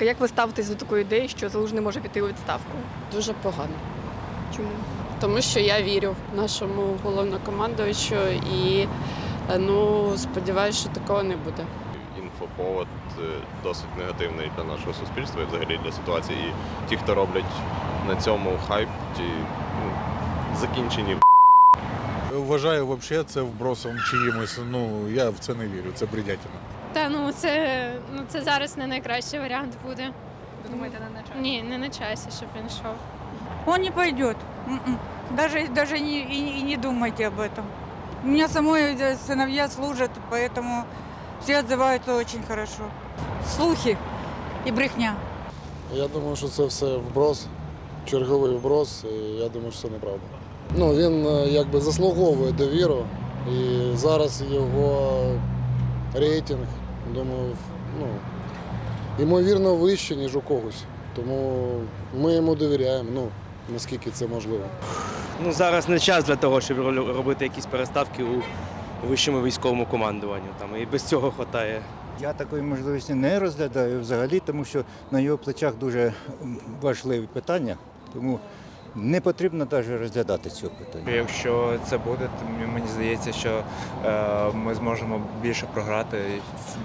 Як ви ставитесь до такої ідеї, що залужний може піти у відставку? Дуже погано. Чому? Тому що я вірю нашому головнокомандуючу і е, ну, сподіваюся, що такого не буде. інфоповод е, досить негативний для нашого суспільства і взагалі для ситуації. І ті, хто роблять на цьому хайп, ті ну, закінчені Вважаю взагалі це вбросом чиїмось. Ну я в це не вірю. Це бредятина. Та ну це ну це зараз не найкращий варіант буде. Ви думаєте, не на часі? Ні, не на часі, щоб він йшов. Он не пойдет. М-м. Даже, даже не, и, и не думайте об этом. У меня самой э, сыновья служат, поэтому все отзываются очень хорошо. Слухи и брехня. Я думаю, що це все вброс, черговий вброс, і я думаю, що це неправда. Ну, він е, якби заслуговує довіру, і зараз його рейтинг, думаю, ну, ймовірно, вищий, ніж у когось. Тому ми йому довіряємо, ну, наскільки це можливо. Ну, зараз не час для того, щоб робити якісь переставки у вищому військовому командуванні. Там і без цього вистачає. Я такої можливості не розглядаю взагалі, тому що на його плечах дуже важливі питання, тому не потрібно навіть розглядати цього питання. Якщо це буде, то мені- мені здається, що е, ми зможемо більше програти,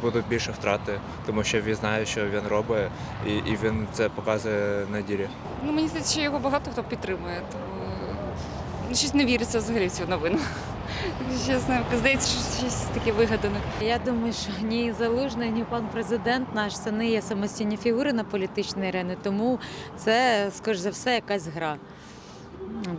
будуть більше втрати, тому що він знає, що він робить, і, і він це показує на ділі. Ну, мені здається, що його багато хто підтримує, тому ну, щось не віриться взагалі в цю новину. Чесно, здається, що щось таке вигадане. Я думаю, що ні залужний, ні пан президент наш це не є самостійні фігури на політичній арені, тому це, скоріш за все, якась гра.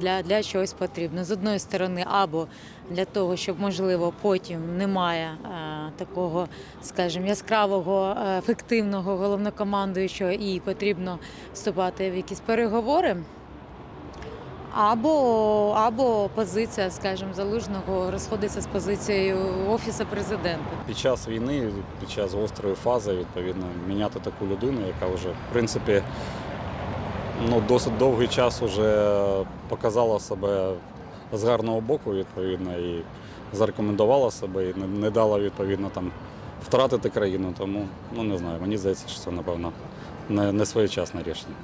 Для, для чогось потрібно. З одної сторони, або для того, щоб, можливо, потім немає е, такого, скажімо, яскравого, е, ефективного головнокомандуючого і потрібно вступати в якісь переговори. Або, або позиція, скажімо, залужного розходиться з позицією офісу президента. Під час війни, під час гострої фази, відповідно, міняти таку людину, яка вже, в принципі, ну, досить довгий час вже показала себе з гарного боку, відповідно, і зарекомендувала себе, і не, дала, відповідно, там, втратити країну. Тому, ну не знаю, мені здається, що це, напевно, не, не своєчасне рішення.